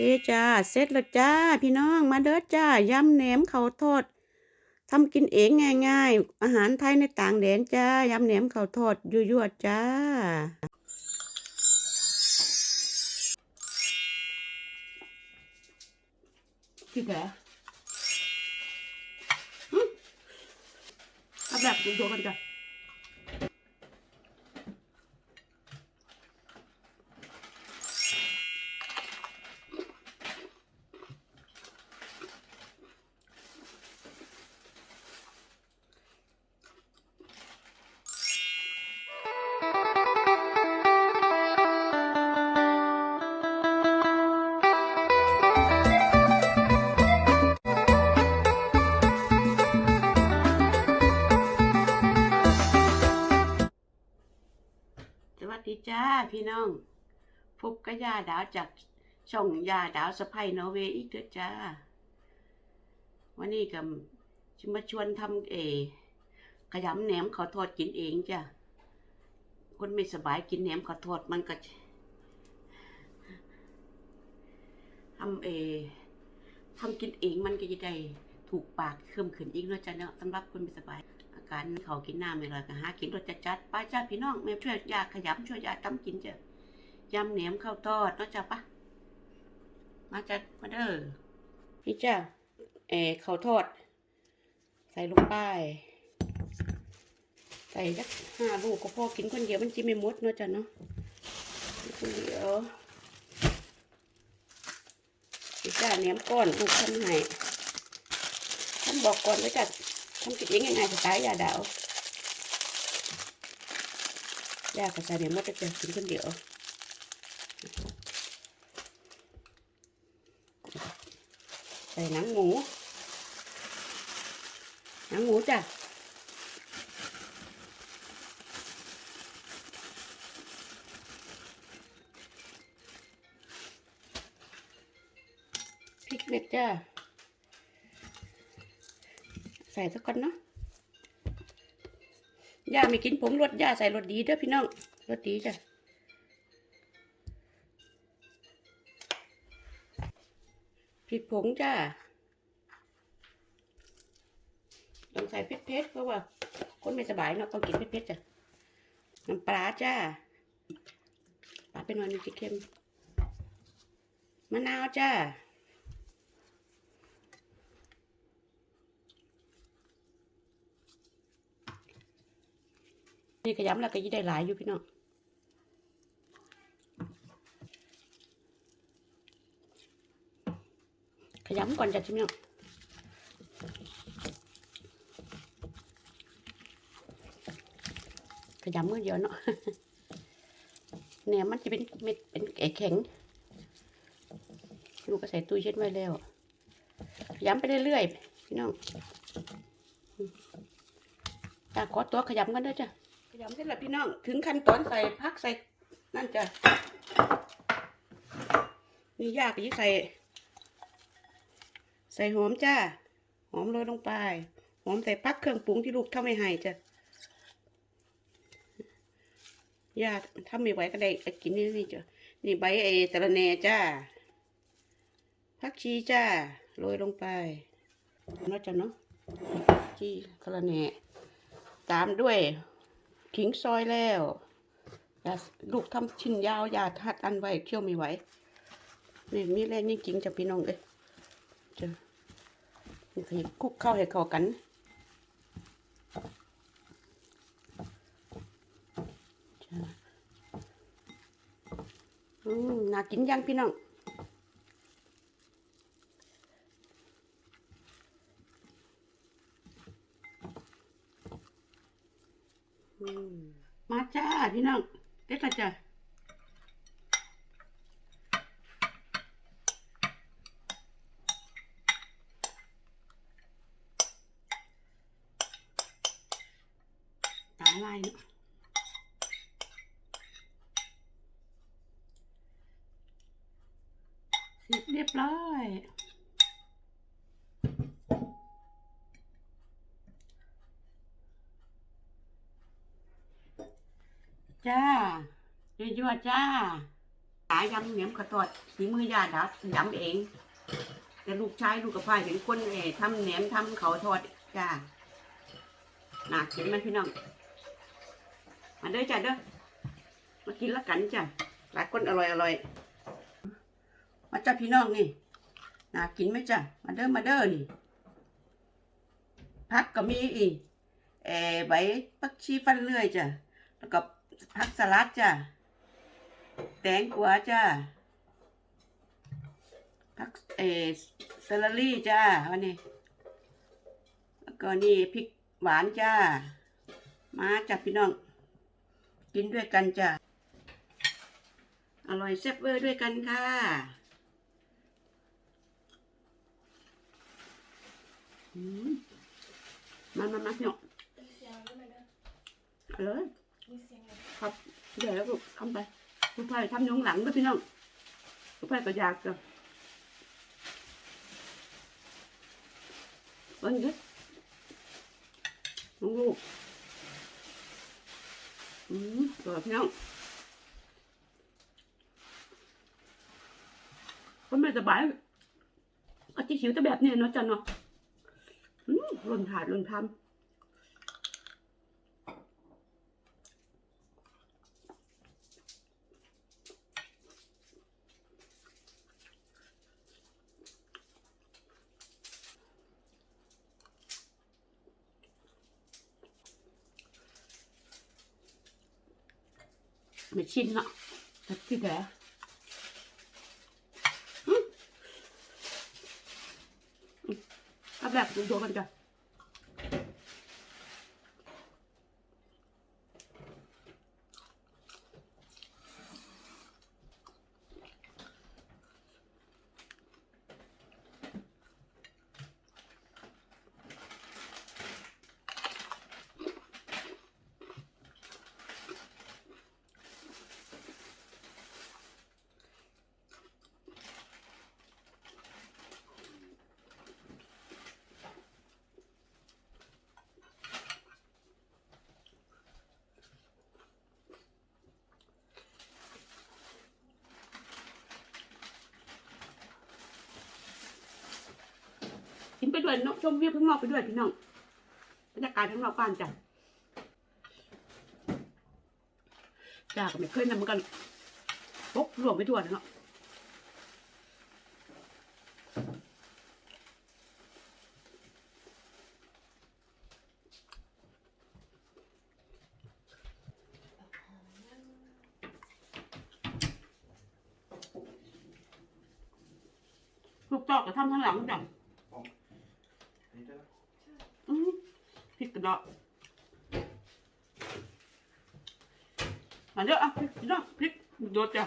เคจ้าเสร็จแล้วจ้า พี่น้องมาเด้อจ้ายำแหนมข้าวทอดทำกินเองง่ายๆ อาหารไทยในต่างแดนจ้ายำแหนมข้าวทอดยั่วๆจ้าพี่แกเอาแบบดูกันจ้ะ พี่น้อง พบกับยาดาวจากช่องยาดาวสะพายนอร์เวย์อีกเถอจ้า วันนี้ก็จะมาชวนทำเอ ขยำแหนมขอโทษกินเองจ้ะ คนไม่สบายกินแหนมขอโทษมันก็ทำเอทำกินเองมันก็จะได้ถูกปากเคลื่มขึ้นอีกเนาะจ้ะเนาะสำหรับคนไม่สบาย การเขากินน้ำไม่ลอยก็หากินรสจัดๆไปจ้าพี่น้องแม่ช่วยยาขยำช่วยยาตำกินเจ้ะยำแหนมข้าวทอดเนาะจ้ะปะมาจ้ะมาเด้อพี่จ้าเออข้าวทอด ใส่ลงไปใส่สักห้าลูกก็พอกินคนเดียวมันจิไม่หมดเนาะจ้ะเนาะคนเดียวพี่จ้าแหนมก้อนลูกทำให้ท่านบอกก่อนไว้จ้ะทำกินเองง่ายๆสไตล์ยาดาวยากระชายเนี่ยมันจะเจอกินคนเดียวใส่หนังหมู หนังหมูจ้ะพริกเม็ดจ้า ใส่สักก่อนเนาะย่าไม่กินผงรสย่าใส่รสดีเด้อพี่น้องรสดีจ้ะพริกผงจ้าต้องใส่เผ็ดๆเพราะว่า คนไม่สบายเนาะต้องกินเผ็ดๆจ้ะน้ำปลาจ้าปลาเป็นวันนี้จะเค็มมะนาวจ้า นี่ขยำแล้วก็ยิ่ได้หลายอยู่พี่น้องขยำก่อนจ้ะพี่น้องขยำมือเดียวเนาะเนี่ยมันจะเป็นเม็ดเป็นแข็งลูกก็ใส่ตู้เช็ดไว้แล้วขยำไปเรื่อยๆพี่น้องจ้าขอตัวขยำกันด้วยจ้ะ ยำเสร็จแล้วพี่น้อง ถึงขั้นตอนใส่พักใส่นั่นจ้ะนี่ยากยิ่ใส่ ใส่หอมจ้าหอมโรยลงไป หอมใส่พักเครื่องปรุงที่ลูกทำไม่ให้จ้ะยากถ้าไม่ไหวก็ได้กินนี่นี่จ้ะนี่ใบไอ้ตะระแหน่จ้าพักชีจ้าโรยลงไปเนาจะเนาะชีตะระแหน่ตามด้วย ขิงซอยแล้วอย่าลูกทำชิ้นยาวอย่าทัดอันไว้เคี่ยวไม่ไหวนี่มีแรงนี่จริงจะพี่น้องเอ้ยจะนี่คุกเข้าให้เข้ากันจะอืมน่ากินยังพี่น้อง มาจ้าพี่น้องเด็ดละจ้ะตาลายเนาะเสร็จเรียบร้อย จ้ายั่วๆจ้าหายำเหนียมขะตอดฝีมือยาดัดยำเอง แต่ลูกชายลูกกับพ่ายเป็นคนเออทำแหนมทำเขาทอดจ้าหน่ากินไหมันพี่น้อง มาเด้อจ้าเด้อ มากินละกันจ้ะหลายคนอร่อยอร่อย มาจ้าพี่น้องนี่หน่ากินไหมจ้ะมาเด้อมาเด้อนี่ พักก็มีอีกเออใบปักชีฟันเลื่อยจ้ะแล้วก็ ผักสลัดจ้ะ แตงกวาจ้ะผักเออเซลลรี่จ้าวันนี้ แล้วก็นี่พริกหวานจ้า มาจ้ะพี่น้อง กินด้วยกันจ้ะ อร่อยแซ่บเวอร์ด้วยกันค่ะอืมมามามาพี่น้องมีเสียงด้วยไหมเด้อเอาเลยมีเสียงไหม ครับเดี๋ยวแล้วลูกทำไปลูกไผ่ทำยงหลังด้วยพี่น้องลูกไผ่ก็อยากจะเบิ้งดิน้องลูกอืมตัวพี่น้องคนไม่สบายก็จะหิวแต่แบบนี้เนาะจันเนาะอืมหล่นถาดหล่นทำ ไม่ชินเนาะแต่ที่แท้อืมอืมเอาแบบดูๆกันจ้ะ ไปด้วยนาะชมวิวข้างนอกไปด้วยพี่น้องบรรยากาศข้างนอกบ้านจ้ะจ้าก็ไม่เคยนำเหมือนกันพกรวมไปทั่วเนาะลูกจอกก็ทำข้งหลังจ้ะ Lite. อืม พริกกระอกมาเยอะอะพริกกระพริกโดดจ้ะ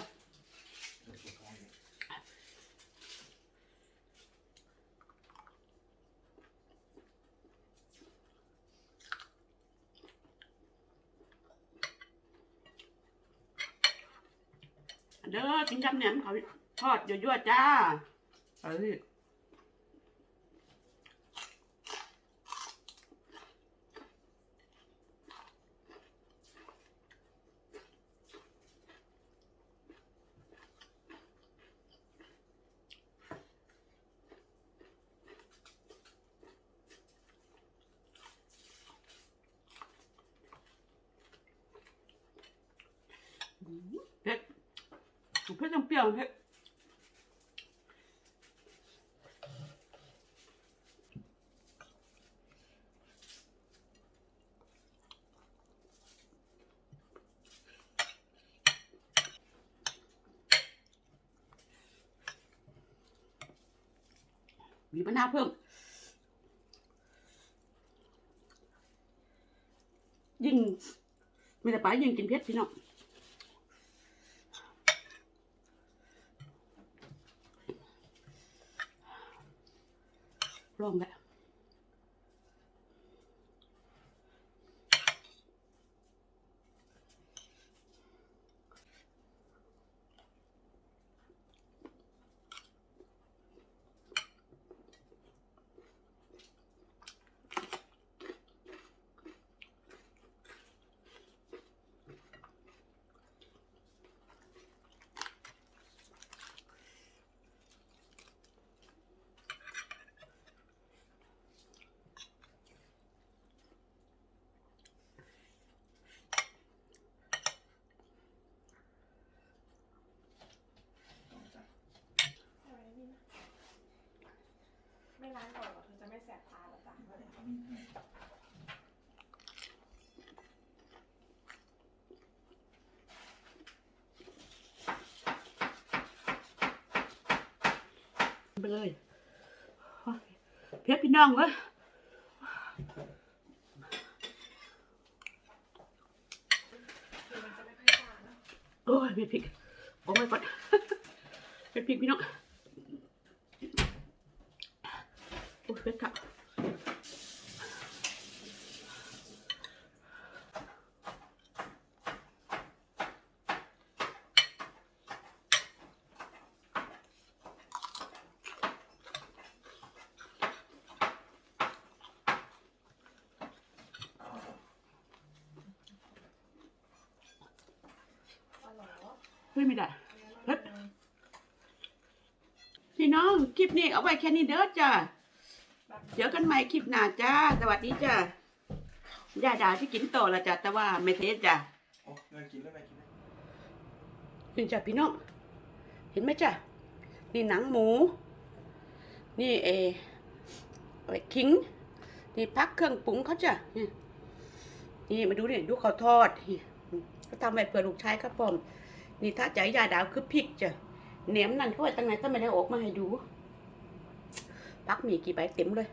เด้อกินยำแหนมเขาทอดยั่วๆจ้าเอ้ย เผ็ด เผ็ดต้องเปรี้ยวเผ็ดมีมะนาวเพิ่ม ยิ่งไม่ได้ไปยิ่งกินเผ็ดพี่น้อง ลองแล้ว ไม่ล้างก่อนเหรอถึงจะไม่แสบตาเหรอจ๊ะเอามีดให้ไปเลยเพชรพี่น้องเว้ยคือมันจะไม่ค่อยจางเนอะโอ้ยเพชรพริกโอ้ยก่อนเพชรพริกพี่น้องโอ้ย เพชรค่ะอ๋อเฮ้ยไม่ได้อันนั้นมันพี่น้อง คลิปนี้เอาไว้แค่นี้เด้อจ้า แบบเจอกันใหม่คลิปหน้าจ้า สวัสดีจ้าย่าดาที่กินต่อละจ้ะแต่ว่าไม่เทสจ้ะโอ้เงินกินแล้วไหมกินแล้วนี่จ้ะพี่น้อง เห็นไหมจ้ะนี่หนังหมู นี่เอไอ้ขิง นี่พักเครื่องปรุงเขาจ้ะนี่นี่มาดูนี่ดูเขาทอดนี่เขาทำไว้เพื่อลูกชายครับผมนี่ถ้าใจยาดาวคือพริกจ้ะแหนมนั่นเขาไว้ตั้งไหนถ้าไม่ได้ออกมาให้ดู พักมีกี่ใบเต็มเลย